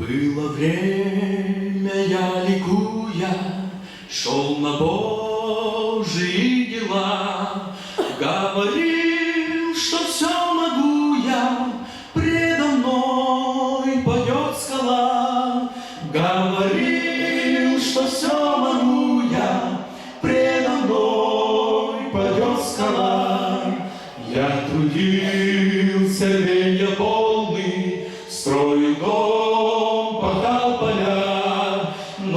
Было время, я ликуя, Шел на Божьи дела, Говорил, что все могу я, Предо мной падет скала. Говорил, что все могу я, Предо мной падет скала. Я трудился, рвенья полный,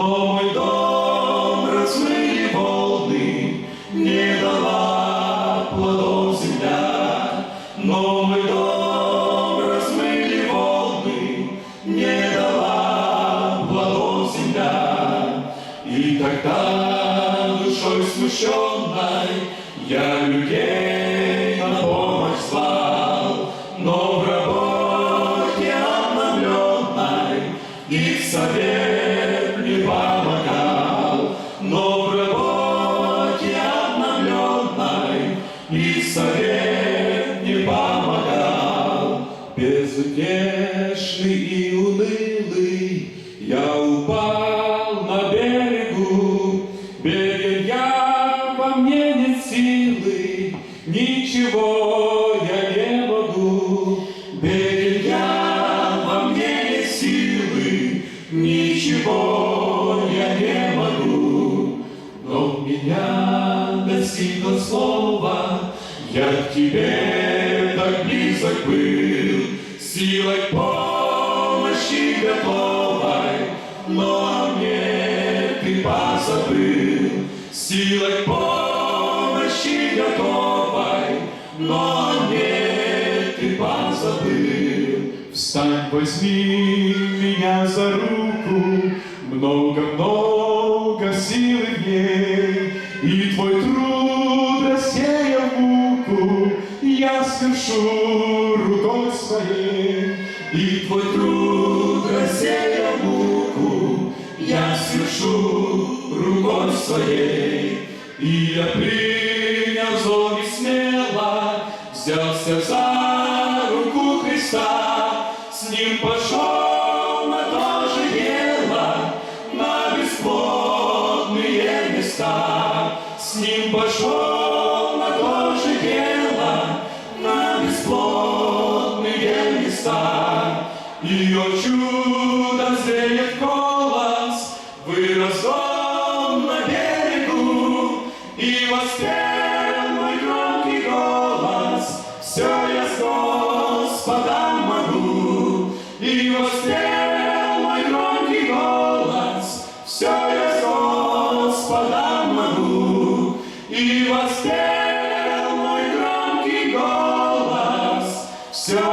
Но дом размыли волны, Не дала плодов земля. Но дом размыли волны, Не дала плодов земля. И тогда душой смущенной Я людей Совет не помогал. Безутешный и унылый Я упал на берегу, Беден я, во мне нет силы, Ничего я не могу. Беден я, во мне нет силы, Ничего Я к тебе так близок был, Силой помощи готовой, Но мне ты позабыл. Силой помощи готовой, Но мне ты позабыл. Встань, возьми меня за руку, Много-много силы в ней, И твой И твой труд, рассеяв муку, Я свершу рукой своей. И я принял зов и смело, Взялся за руку Христа, С ним пошел на то дело, На бесплодные места. С ним пошел на то же дело, На бесплодные места. О чудо зреет голос, Вырос он на берегу, И воспел мой громкий голос, Все я с Господом могу. И воспел мой громкий голос, Все я с Господом могу. И воспел мой громкий голос, Все